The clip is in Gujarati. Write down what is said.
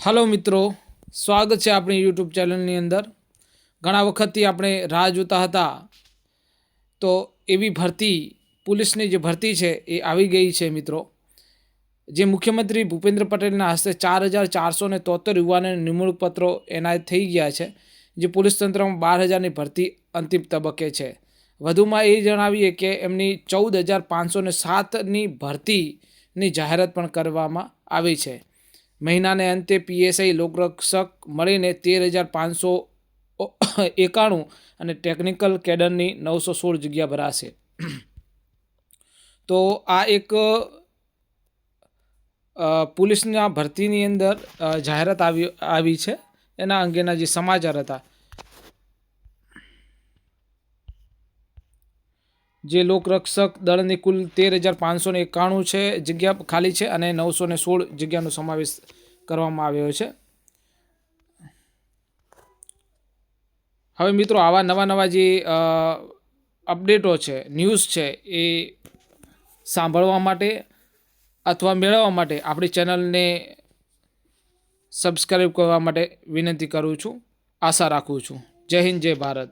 હલો મિત્રો, સ્વાગત છે આપણી યુટ્યુબ ચેનલની અંદર. ઘણા વખતથી આપણે રાહ જોતા હતા. તો એવી ભરતી, પોલીસની જે ભરતી છે એ આવી ગઈ છે મિત્રો. જે મુખ્યમંત્રી ભૂપેન્દ્ર પટેલના હસ્તે ચાર હજાર ચારસો ને તોતેર યુવાનોને નિમણૂક પત્રો એનાયત થઈ ગયા છે, જે પોલીસ તંત્રમાં બાર હજારની ભરતી અંતિમ તબક્કે છે. વધુમાં એ જણાવીએ કે એમની ચૌદ હજાર પાંચસો ને સાતની ભરતીની જાહેરાત પણ કરવામાં આવી છે. મહિનાને અંતે પીએસઆઈ લોકરક્ષક મળીને તેર હજાર પાંચસો એકાણું અને ટેકનિકલ કેડરની નવસો સોળ જગ્યા ભરાશે. તો આ એક પોલીસના ભરતીની અંદર જાહેરાત આવી આવી છે. એના અંગેના જે સમાચાર હતા જે લોકરક્ષક દળની કુલ તેર હજાર પાંચસો એકાણું છે, જગ્યા ખાલી છે અને નવસો ને સોળ જગ્યાનો સમાવેશ કરવામાં આવ્યો છે. હવે મિત્રો, આવા નવા નવા જે અપડેટો છે, ન્યૂઝ છે, એ સાંભળવા માટે અથવા મેળવવા માટે આપણી ચેનલને સબસ્ક્રાઈબ કરવા માટે વિનંતી કરું છું. આશા રાખું છું. જય હિન્દ, જય ભારત.